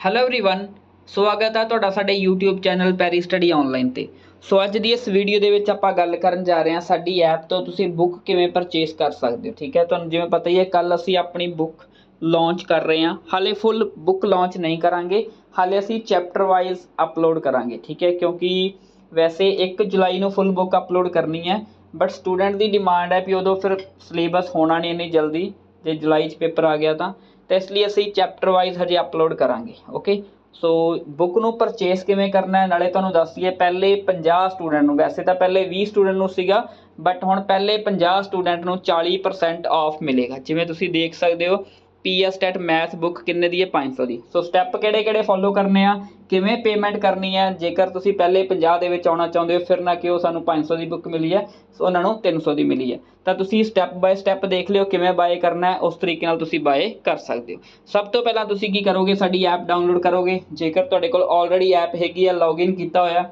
Hello everyone ਸਵਾਗਤ ਹੈ ਤੁਹਾਡਾ ਸਾਡੇ YouTube channel Perry study online ਤੇ ਸੋ ਅੱਜ ਦੀ ਇਸ ਵੀਡੀਓ ਦੇ ਵਿੱਚ ਆਪਾਂ ਗੱਲ ਕਰਨ ਜਾ ਰਹੇ ਹਾਂ ਸਾਡੀ ਐਪ ਤੋਂ ਤੁਸੀਂ ਬੁੱਕ ਕਿਵੇਂ ਪਰਚੇਸ ਕਰ ਸਕਦੇ ਹੋ ਠੀਕ ਹੈ ਤੁਹਾਨੂੰ ਜਿਵੇਂ ਪਤਾ ਹੀ ਹੈ ਕੱਲ ਅਸੀਂ ਆਪਣੀ ਬੁੱਕ ਲਾਂਚ ਕਰ ਰਹੇ ਹਾਂ ਹਾਲੇ ਫੁੱਲ ਬੁੱਕ ਲਾਂਚ ਨਹੀਂ ਕਰਾਂਗੇ ਹਾਲੇ ਅਸੀਂ ਚੈਪਟਰ ਵਾਈਜ਼ ਅਪਲੋਡ ਕਰਾਂਗੇ ਠੀਕ ਹੈ ਕਿਉਂਕਿ ਵੈਸੇ 1 ਜੁਲਾਈ ਨੂੰ ਫੁੱਲ ਬੁੱਕ ਅਪਲੋਡ ਕਰਨੀ ਹੈ ਬਟ ਸਟੂਡੈਂਟ ਦੀ ਡਿਮਾਂਡ ਹੈ ਵੀ ਉਦੋਂ ਫਿਰ ਸਿਲੇਬਸ ਹੋਣਾ ਨਹੀਂ ਇੰਨੀ ਜਲਦੀ ਜੇ ਜੁਲਾਈ 'ਚ ਪੇਪਰ ਆ ਗਿਆ ਤਾਂ ਤਾਂ ਇਸ ਲਈ ਅਸੀਂ ਚੈਪਟਰ ਵਾਈਜ਼ ਹਜੇ ਅਪਲੋਡ ਕਰਾਂਗੇ ਓਕੇ ਸੋ ਬੁੱਕ ਨੂੰ ਪਰਚੇਸ ਕਿਵੇਂ ਕਰਨਾ ਹੈ? ਨਾਲੇ ਤੁਹਾਨੂੰ ਦੱਸ ਦਈਏ, ਪਹਿਲੇ 50 ਸਟੂਡੈਂਟ ਨੂੰ, ਵੈਸੇ ਤਾਂ ਪਹਿਲੇ 20 ਸਟੂਡੈਂਟ ਨੂੰ ਸੀਗਾ ਬਟ ਹੁਣ ਪਹਿਲੇ 50 ਸਟੂਡੈਂਟ ਨੂੰ 40% ਆਫ ਮਿਲੇਗਾ। ਜਿਵੇਂ ਤੁਸੀਂ ਦੇਖ ਸਕਦੇ ਹੋ ਪੀਐਸ ਟੈਟ ਮੈਥ ਬੁੱਕ ਕਿੰਨੇ ਦੀ ਹੈ? 500 ਦੀ। ਸੋ ਸਟੈਪ ਕਿਹੜੇ ਕਿਹੜੇ ਫੋਲੋ ਕਰਨੇ ਆ? ਕਿਵੇਂ ਪੇਮੈਂਟ ਕਰਨੀ ਹੈ? ਜੇਕਰ ਤੁਸੀਂ ਪਹਿਲੇ 50 ਦੇ ਵਿੱਚ ਆਉਣਾ ਚਾਹੁੰਦੇ ਹੋ, ਫਿਰ ਨਾ ਕਿ ਉਹ ਸਾਨੂੰ 500 ਦੀ ਬੁੱਕ ਮਿਲੀ ਹੈ? ਸੋ ਉਹਨਾਂ ਨੂੰ 300 ਦੀ ਮਿਲੀ ਹੈ। ਤਾਂ ਤੁਸੀਂ ਸਟੈਪ ਬਾਏ ਸਟੈਪ ਦੇਖ ਲਿਓ ਕਿਵੇਂ ਬਾਏ ਕਰਨਾ ਹੈ, ਉਸ ਤਰੀਕੇ ਨਾਲ ਤੁਸੀਂ ਬਾਏ ਕਰ ਸਕਦੇ ਹੋ। ਸਭ ਤੋਂ ਪਹਿਲਾਂ ਤੁਸੀਂ ਕੀ ਕਰੋਗੇ? ਸਾਡੀ ਐਪ ਡਾਊਨਲੋਡ ਕਰੋਗੇ। ਜੇਕਰ ਤੁਹਾਡੇ ਕੋਲ ਆਲਰੇਡੀ ਐਪ ਹੈਗੀ ਹੈ ਲੌਗਇਨ ਕੀਤਾ ਹੋਇਆ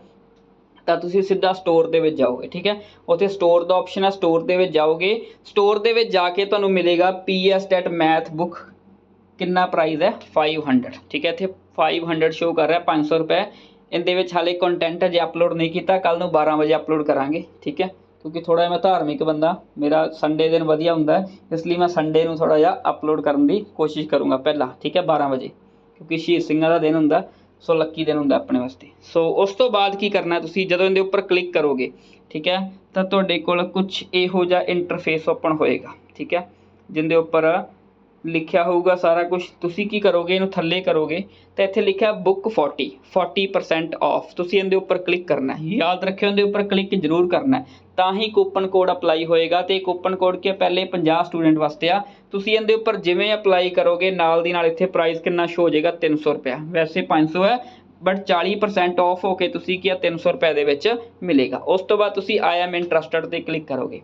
ਤਾਂ ਤੁਸੀਂ ਸਿੱਧਾ ਸਟੋਰ ਦੇ ਵਿੱਚ ਜਾਓਗੇ, ਠੀਕ ਹੈ? ਉੱਥੇ ਸਟੋਰ ਦਾ ਆਪਸ਼ਨ ਹੈ ਸਟੋਰ ਦੇ ਵਿੱਚ ਜਾਓਗੇ। ਸਟੋਰ ਦੇ ਵਿੱਚ ਜਾ ਕੇ ਤੁਹਾਨੂੰ ਮਿਲੇਗਾ ਪੀਐਸ ਟੈਟ ਮੈਥ ਬੁੱਕ ਕਿੰਨਾ ਪ੍ਰਾਈਸ ਹੈ? 500 ਠੀਕ ਹੈ? ਇੱਥੇ 500 ਸ਼ੋ ਕਰ ਰਿਹਾ 500 ਰੁਪਏ। ਇਹਦੇ ਵਿੱਚ ਹਾਲੇ ਕੰਟੈਂਟ ਅਜੇ ਅਪਲੋਡ ਨਹੀਂ ਕੀਤਾ ਕੱਲ ਨੂੰ 12 ਵਜੇ ਅਪਲੋਡ ਕਰਾਂਗੇ, ਠੀਕ ਹੈ? ਕਿਉਂਕਿ ਥੋੜਾ ਮੈਂ ਧਾਰਮਿਕ ਬੰਦਾ, ਮੇਰਾ ਸੰਡੇ ਦਿਨ ਵਧੀਆ ਹੁੰਦਾ ਇਸ ਲਈ ਮੈਂ ਸੰਡੇ ਨੂੰ ਥੋੜਾ ਜਿਹਾ ਅਪਲੋਡ ਕਰਨ ਦੀ ਕੋਸ਼ਿਸ਼ ਕਰੂੰਗਾ ਪਹਿਲਾਂ, ਠੀਕ ਹੈ? 12 ਵਜੇ, ਕਿਉਂਕਿ ਸ਼ਹੀਦ ਸਿੰਘਾਂ ਦਾ ਦਿਨ ਹੁੰਦਾ। ਸੋ ਲੱਕੀ ਦਿਨ ਹੁੰਦਾ ਆਪਣੇ ਵਾਸਤੇ। ਸੋ ਉਸ ਤੋਂ ਬਾਅਦ ਕੀ ਕਰਨਾ ਤੁਸੀਂ? ਜਦੋਂ ਇਹਦੇ ਉੱਪਰ ਕਲਿੱਕ ਕਰੋਗੇ, ਠੀਕ ਹੈ, ਤਾਂ ਤੁਹਾਡੇ ਕੋਲ ਕੁਝ ਇਹੋ ਜਿਹਾ ਇੰਟਰਫੇਸ ਓਪਨ ਹੋਏਗਾ, ਠੀਕ ਹੈ ਜਿੰਦੇ ਉੱਪਰ ਲਿਖਿਆ ਹੋਊਗਾ ਸਾਰਾ ਕੁਝ ਤੁਸੀਂ ਕੀ ਕਰੋਗੇ? ਇਹਨੂੰ ਥੱਲੇ ਕਰੋਗੇ। ਤਾਂ ਇੱਥੇ ਲਿਖਿਆ ਬੁੱਕ 40 40% ਆਫ ਤੁਸੀਂ ਇਹਦੇ ਉੱਪਰ ਕਲਿੱਕ ਕਰਨਾ ਹੈ। ਯਾਦ ਰੱਖਿਓ, ਇਹਦੇ ਉੱਪਰ ਕਲਿੱਕ ਜ਼ਰੂਰ ਕਰਨਾ ਹੈ। ਤਾਂ ਹੀ ਕੂਪਨ ਕੋਡ ਅਪਲਾਈ ਹੋਏਗਾ ਤੇ ਕੂਪਨ ਕੋਡ ਕੀ ਪਹਿਲੇ 50 ਸਟੂਡੈਂਟ ਵਾਸਤੇ ਆ। ਤੁਸੀਂ ਇਹਦੇ ਉੱਪਰ ਜਿਵੇਂ ਅਪਲਾਈ ਕਰੋਗੇ, ਨਾਲ ਦੀ ਨਾਲ ਇੱਥੇ ਪ੍ਰਾਈਸ ਕਿੰਨਾ ਸ਼ੋ ਹੋ ਜਾਏਗਾ? 300 ਰੁਪਇਆ। ਵੈਸੇ 500 ਹੈ ਬਟ 40% ਆਫ ਹੋ ਕੇ ਤੁਸੀਂ ਕੀ ਆ? 300 ਰੁਪਏ ਦੇ ਵਿੱਚ ਮਿਲੇਗਾ। ਉਸ ਤੋਂ ਬਾਅਦ ਤੁਸੀਂ ਆਈ ਐਮ ਇੰਟਰਸਟਡ ਤੇ ਕਲਿੱਕ ਕਰੋਗੇ।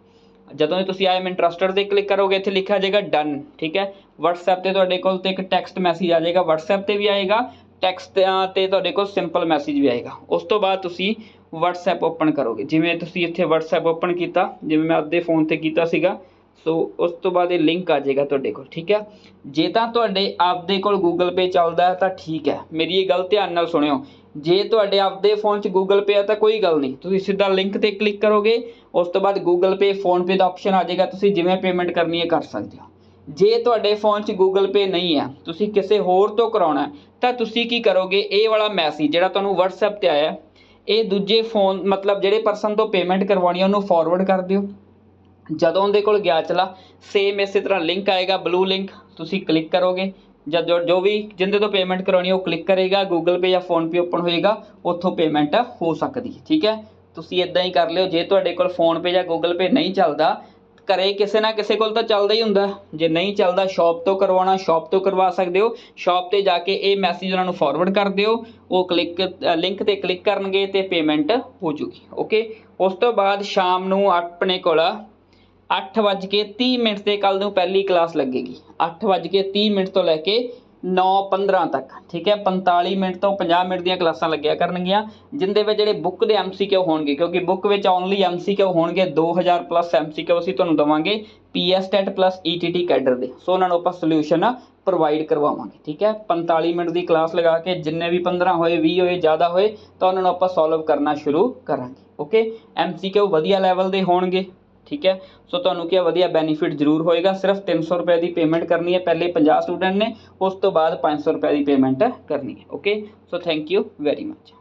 ਜਦੋਂ ਤੁਸੀਂ ਆਈ ਐਮ ਇੰਟਰਸਟਡ ਤੇ ਕਲਿੱਕ ਕਰੋਗੇ, ਇੱਥੇ ਲਿਖਿਆ ਜਾਏਗਾ ਡਨ ਠੀਕ ਹੈ? WhatsApp ਤੇ ਤੁਹਾਡੇ ਕੋਲ ਤੇ ਇੱਕ ਟੈਕਸਟ ਮੈਸੇਜ ਆ ਜਾਏਗਾ, WhatsApp ਤੇ ਵੀ ਆਏਗਾ ਟੈਕਸਟ ਤੇ ਤੁਹਾਡੇ ਕੋਲ ਸਿੰਪਲ ਮੈਸੇਜ ਵੀ ਆਏਗਾ। ਉਸ ਤੋਂ ਬਾਅਦ ਤੁਸੀਂ WhatsApp ਓਪਨ ਕਰੋਗੇ। ਜਿਵੇਂ ਤੁਸੀਂ ਇੱਥੇ WhatsApp ਓਪਨ ਕੀਤਾ, ਜਿਵੇਂ ਮੈਂ ਆਪਦੇ ਫੋਨ ਤੇ ਕੀਤਾ ਸੀਗਾ ਸੋ ਉਸ ਤੋਂ ਬਾਅਦ ਇਹ ਲਿੰਕ ਆ ਜਾਏਗਾ ਤੁਹਾਡੇ ਕੋਲ, ਠੀਕ ਹੈ? ਜੇ ਤਾਂ ਤੁਹਾਡੇ ਆਪਦੇ ਕੋਲ Google Pay ਚੱਲਦਾ ਹੈ ਤਾਂ ਠੀਕ ਹੈ। ਮੇਰੀ ਇਹ ਗੱਲ ਧਿਆਨ ਨਾਲ ਸੁਣਿਓ। ਜੇ ਤੁਹਾਡੇ ਆਪਦੇ ਫੋਨ 'ਚ Google Pay ਆ ਤਾਂ ਕੋਈ ਗੱਲ ਨਹੀਂ। ਤੁਸੀਂ ਸਿੱਧਾ ਲਿੰਕ ਤੇ ਕਲਿੱਕ ਕਰੋਗੇ, ਉਸ ਤੋਂ ਬਾਅਦ Google Pay ਫੋਨ ਪੇ ਦਾ ਆਪਸ਼ਨ ਆ ਜਾਏਗਾ। ਤੁਸੀਂ ਜਿਵੇਂ ਪੇਮੈਂਟ ਕਰਨੀ ਹੈ, ਕਰ ਸਕਦੇ ਹੋ। ਜੇ ਤੁਹਾਡੇ ਫੋਨ 'ਚ Google Pay ਨਹੀਂ ਹੈ, ਤੁਸੀਂ ਕਿਸੇ ਹੋਰ ਤੋਂ ਕਰਾਉਣਾ ਤਾਂ ਤੁਸੀਂ ਕੀ ਕਰੋਗੇ? ਇਹ ਵਾਲਾ ਮੈਸੇਜ ਜਿਹੜਾ ਤੁਹਾਨੂੰ WhatsApp ਤੇ ਆਇਆ, ਇਹ ਦੂਜੇ ਫੋਨ ਮਤਲਬ ਜਿਹੜੇ ਪਰਸਨ ਤੋਂ ਪੇਮੈਂਟ ਕਰਵਾਉਣੀ ਹੈ, ਉਹਨੂੰ ਫਾਰਵਰਡ ਕਰ ਦਿਓ। ਜਦੋਂ ਉਹਦੇ ਕੋਲ ਗਿਆ, ਚਲਾ। ਸੇਮ ਇਸੇ ਤਰ੍ਹਾਂ ਲਿੰਕ ਆਏਗਾ ਬਲੂ ਲਿੰਕ ਤੁਸੀਂ ਕਲਿੱਕ ਕਰੋਗੇ। ਜਦ ਜੋ ਜੋ ਵੀ ਜਿੰਦੇ ਤੋਂ ਪੇਮੈਂਟ ਕਰਾਉਣੀ ਉਹ ਕਲਿੱਕ ਕਰੇਗਾ। Google Pay ਜਾਂ Phone Pay ਓਪਨ ਹੋਏਗਾ, ਉੱਥੋਂ ਪੇਮੈਂਟ ਹੋ ਸਕਦੀ ਹੈ, ਠੀਕ ਹੈ? ਤੁਸੀਂ ਇਦਾਂ ਹੀ ਕਰ ਲਿਓ, ਜੇ ਤੁਹਾਡੇ ਕੋਲ Phone Pay ਜਾਂ Google Pay ਨਹੀਂ ਚੱਲਦਾ, ਘਰੇ ਕਿਸੇ ਨਾ ਕਿਸੇ ਕੋਲ ਤਾਂ ਚੱਲਦਾ ਹੀ ਹੁੰਦਾ। ਜੇ ਨਹੀਂ ਚੱਲਦਾ ਸ਼ਾਪ ਤੋਂ ਕਰਵਾਉਣਾ ਸ਼ਾਪ ਤੋਂ ਕਰਵਾ ਸਕਦੇ ਹੋ। ਸ਼ਾਪ ਤੇ ਜਾ ਕੇ ਇਹ ਮੈਸੇਜ ਉਹਨਾਂ ਨੂੰ ਫਾਰਵਰਡ ਕਰ ਦਿਓ। ਉਹ ਕਲਿੱਕ ਲਿੰਕ ਤੇ ਕਲਿੱਕ ਕਰਨਗੇ ਤੇ ਪੇਮੈਂਟ ਹੋ ਜੂਗੀ ਓਕੇ ਉਸ ਤੋਂ ਬਾਅਦ ਸ਼ਾਮ ਨੂੰ ਆਪਣੇ ਕੋਲ 8:30 ਮਿੰਟ ਤੇ ਕੱਲ ਨੂੰ ਪਹਿਲੀ ਕਲਾਸ ਲੱਗੇਗੀ। 8:30 ਮਿੰਟ ਤੋਂ ਲੈ ਕੇ 9:15 ਤੱਕ। ਠੀਕ ਹੈ? 45 ਮਿੰਟ ਤੋਂ 50 ਮਿੰਟ ਦੀਆਂ ਕਲਾਸਾਂ ਲੱਗਿਆ ਕਰਨਗੀਆਂ, ਜਿੰਦੇ ਵਿੱਚ ਜਿਹੜੇ ਬੁੱਕ ਦੇ ਐਮਸੀਕਿਊ ਹੋਣਗੇ, ਕਿਉਂਕਿ ਬੁੱਕ ਵਿੱਚ ਓਨਲੀ ਐਮਸੀਕਿਊ ਹੋਣਗੇ 2000 ਪਲੱਸ ਐਮਸੀਕਿਊ ਅਸੀਂ ਤੁਹਾਨੂੰ ਦਵਾਂਗੇ ਪੀਐਸਟੈਟ ਪਲੱਸ ਈਟੀਟੀ ਕੈਡਰ ਦੇ। ਸੋ ਉਹਨਾਂ ਨੂੰ ਆਪਾਂ ਸੋਲੂਸ਼ਨ ਪ੍ਰੋਵਾਈਡ ਕਰਵਾਵਾਂਗੇ। ਠੀਕ ਹੈ? 45 ਮਿੰਟ ਦੀ ਕਲਾਸ ਲਗਾ ਕੇ ਜਿੰਨੇ ਵੀ 15 ਹੋਏ 20 ਹੋਏ, ਜ਼ਿਆਦਾ ਹੋਏ, ਤਾਂ ਉਹਨਾਂ ਨੂੰ ਆਪਾਂ ਸੋਲਵ ਕਰਨਾ ਸ਼ੁਰੂ ਕਰਾਂਗੇ। ਓਕੇ ਐਮਸੀਕਿਊ ਵਧੀਆ ਲੈਵਲ ਦੇ ਹੋਣਗੇ। ਠੀਕ ਹੈ? ਸੋ ਤੁਹਾਨੂੰ ਕੀ ਵਧੀਆ ਬੈਨੀਫਿਟ ਜ਼ਰੂਰ ਹੋਏਗਾ। ਸਿਰਫ 300 ਰੁਪਏ ਦੀ ਪੇਮੈਂਟ ਕਰਨੀ ਹੈ। ਪਹਿਲੇ 50 ਸਟੂਡੈਂਟ ਨੇ, ਉਸ ਤੋਂ ਬਾਅਦ 500 ਰੁਪਏ ਦੀ ਪੇਮੈਂਟ ਕਰਨੀ ਹੈ। Okay so thank you very much